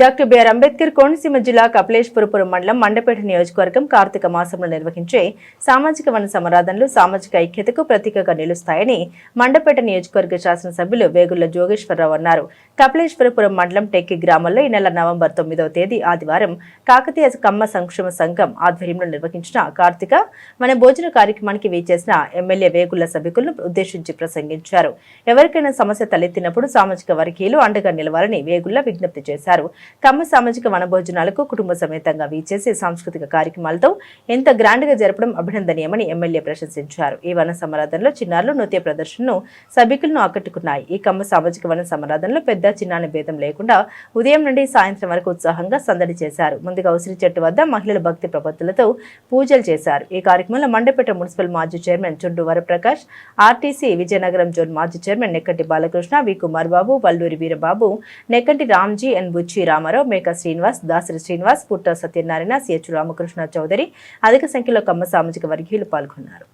Doctor BR Ambedkar Konaseema జిల్లా కపిలేశ్వరపురం మండలం మండపేట నియోజకవర్గం కార్తీక మాసంలో నిర్వహించే సామాజిక వన సమరాధనలు సామాజిక ఐక్యతకు ప్రతీకగా నిలుస్తాయని మండపేట నియోజకవర్గ శాసనసభ్యులు వేగుళ్ళ జోగేశ్వరరావు అన్నారు. కపిలేశ్వరపురం మండలం టెక్కి గ్రామంలో ఈ నెల నవంబర్ తొమ్మిదవ తేదీ ఆదివారం కాకతీయ కమ్మ సంక్షేమ సంఘం ఆధ్వర్యంలో నిర్వహించిన కార్తీక మన భోజన కార్యక్రమానికి వీచేసిన ఎమ్మెల్యే వేగుళ్ళ సభికులను ఉద్దేశించి ప్రసంగించారు. ఎవరికైనా సమస్య తలెత్తినప్పుడు సామాజిక వర్గీయులు అండగా నిలవాలని వేగుళ్ళ విజ్ఞప్తి చేశారు. కమ్మ సామాజిక వనభోజనాలకు కుటుంబ సమేతంగా వీచేసే సాంస్కృతిక కార్యక్రమాలతో ఎంత గ్రాండ్గా జరపడం అభినందనీయమని ఎమ్మెల్యే ప్రశంసించారు. ఈ వన సమరాధనలో చిన్నారులు నృత్య ప్రదర్శనను సభికులను ఆకట్టుకున్నాయి. ఈ కమ్మ సామాజిక వన సమరాధనలో పెద్ద చిన్నాని భేదం లేకుండా ఉదయం నుండి సాయంత్రం వరకు ఉత్సాహంగా సందడి చేశారు. ముందుగా ఉసిరి చెట్టు వద్ద మహిళలు భక్తి ప్రపత్తులతో పూజలు చేశారు. ఈ కార్యక్రమంలో మండపేట మున్సిపల్ మాజీ chairman Chundu Varaprakash RTC Vizianagaram zone మాజీ chairman Nekkati Balakrishna V Kumar Babu Valluri Veerababu Nekkati Ramji N Buchi Ramarao Meka Srinivas Dasari Srinivas పుట్ట సత్యనారాయణ సిహెచ్ రామకృష్ణ చౌదరి అధిక సంఖ్యలో కమ్మ సామాజిక వర్గీయులు పాల్గొన్నారు.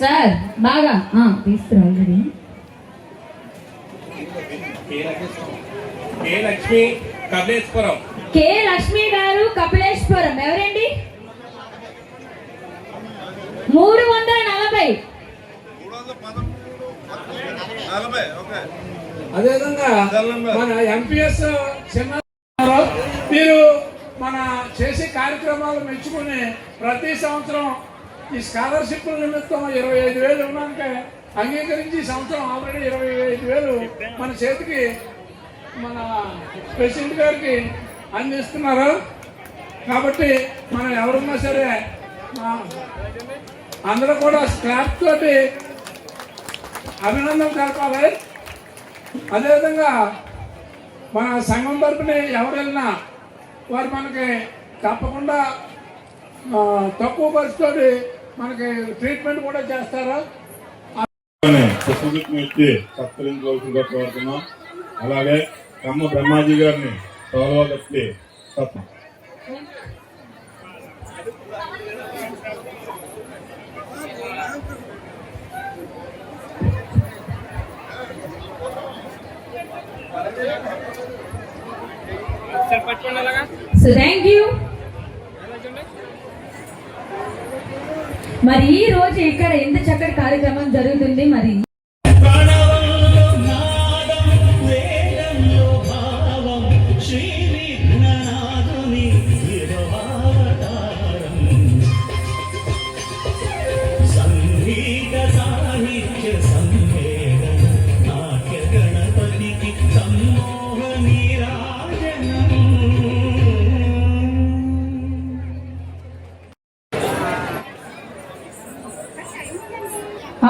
సార్ బాగా కే లక్ష్మి కపిలేశ్వరం. కె లక్ష్మి గారు కపిలేశ్వరం ఎవరండి? మూడు వందల నలభై. అదేవిధంగా మన ఎంపీఎస్ చిన్న మీరు మన చేసే కార్యక్రమాలు మెచ్చుకుని ప్రతి సంవత్సరం ఈ స్కాలర్షిప్ నిమిత్తం ఇరవై ఐదు వేలు ఉన్నాక అంగీకరించి ఈ సంవత్సరం ఆల్రెడీ ఇరవై ఐదు వేలు మన చేతికి మన ప్రెసిడెంట్ గారికి అందిస్తున్నారు. కాబట్టి మనం ఎవరున్నా సరే అందరూ కూడా స్క్రాప్ తోటి అభినందన తెలపాలి అదేవిధంగా మన సంఘం తరపున ఎవరు వెళ్ళినా వారు మనకి తప్పకుండా తక్కువ ఖర్చుతో మనకి ట్రీట్మెంట్ కూడా చేస్తారు? ఇచ్చి సత్కరించవలసిందిగా కోరుతున్నాం. అలాగే కమ్మ బ్రహ్మాజీ గారిని సోలో కట్టి తప్ప. సో థ్యాంక్ యూ మరి ఈ రోజు ఇక్కడ ఎంత చక్కటి కార్యక్రమం జరుగుతుంది. మరి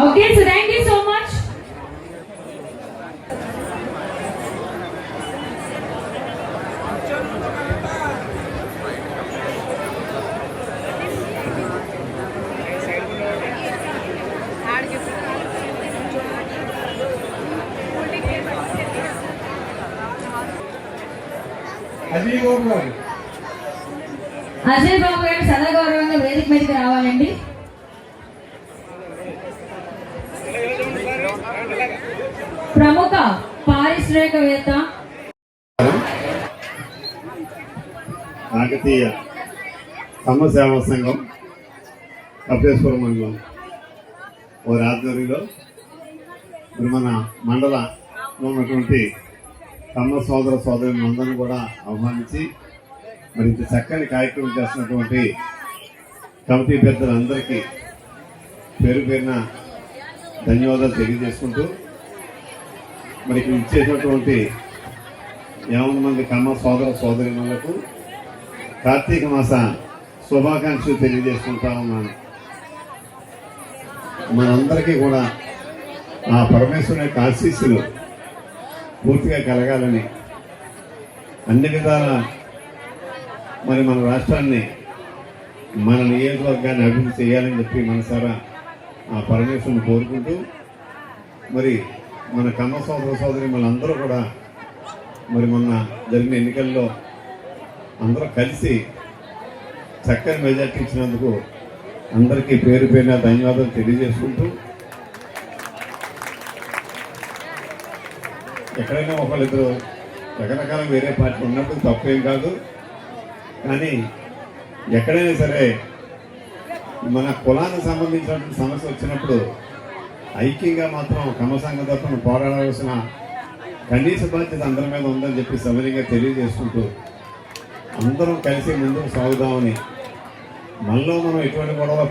okay so thank you so much Ajay Babu garu సదా గౌరవంగా వేదిక మీదకి రావాలండి. ప్రముఖ పారిశ్రామికవేత్త. కాకతీయ కమ్మ సేవా సంఘం కపేశ్వర మండలం వారి ఆధ్వర్యంలో మన మండలంలో ఉన్నటువంటి తమ సోదర సోదరులను అందరూ కూడా ఆహ్వానించి మరి ఇంత చక్కని కార్యక్రమం చేస్తున్నటువంటి కమిటీ పెద్దలందరికీ పేరు పేరున ధన్యవాదాలు తెలియజేసుకుంటూ మరి ఇచ్చేటటువంటి యావన మంది కమ్మ సోదర సోదరిమణులకు కార్తీక మాస శుభాకాంక్షలు తెలియజేసుకుంటా ఉన్నాను. మనందరికీ కూడా ఆ పరమేశ్వరుని యొక్క ఆశీస్సులు పూర్తిగా కలగాలని అన్ని విధాల మరి మన రాష్ట్రాన్ని మన నియోజకవర్గాన్ని అభివృద్ధి చేయాలని చెప్పి మనసారా పరమేశ్వరుని కోరుకుంటూ మరి మన కన్న సోదర సోదరి మనందరూ కూడా మరి మొన్న జరిగిన ఎన్నికల్లో అందరూ కలిసి చక్కని మెజార్టీ ఇచ్చినందుకు అందరికీ పేరు పేరున ధన్యవాదాలు తెలియజేసుకుంటూ ఎక్కడైనా ఒకళ్ళిద్దరు రకరకాల వేరే పార్టీ ఉన్నప్పుడు తప్పేం కాదు. కానీ ఎక్కడైనా సరే మన కులానికి సంబంధించినటువంటి సమస్య వచ్చినప్పుడు ఐక్యంగా మాత్రం క్రమసంగ తరఫున పోరాడాల్సిన కనీస బాధ్యత అందరి మీద ఉందని చెప్పి సవినీయంగా తెలియజేసుకుంటూ అందరం కలిసి ముందుకు సాగుదామని మనలో మనం ఎటువంటి గొడవ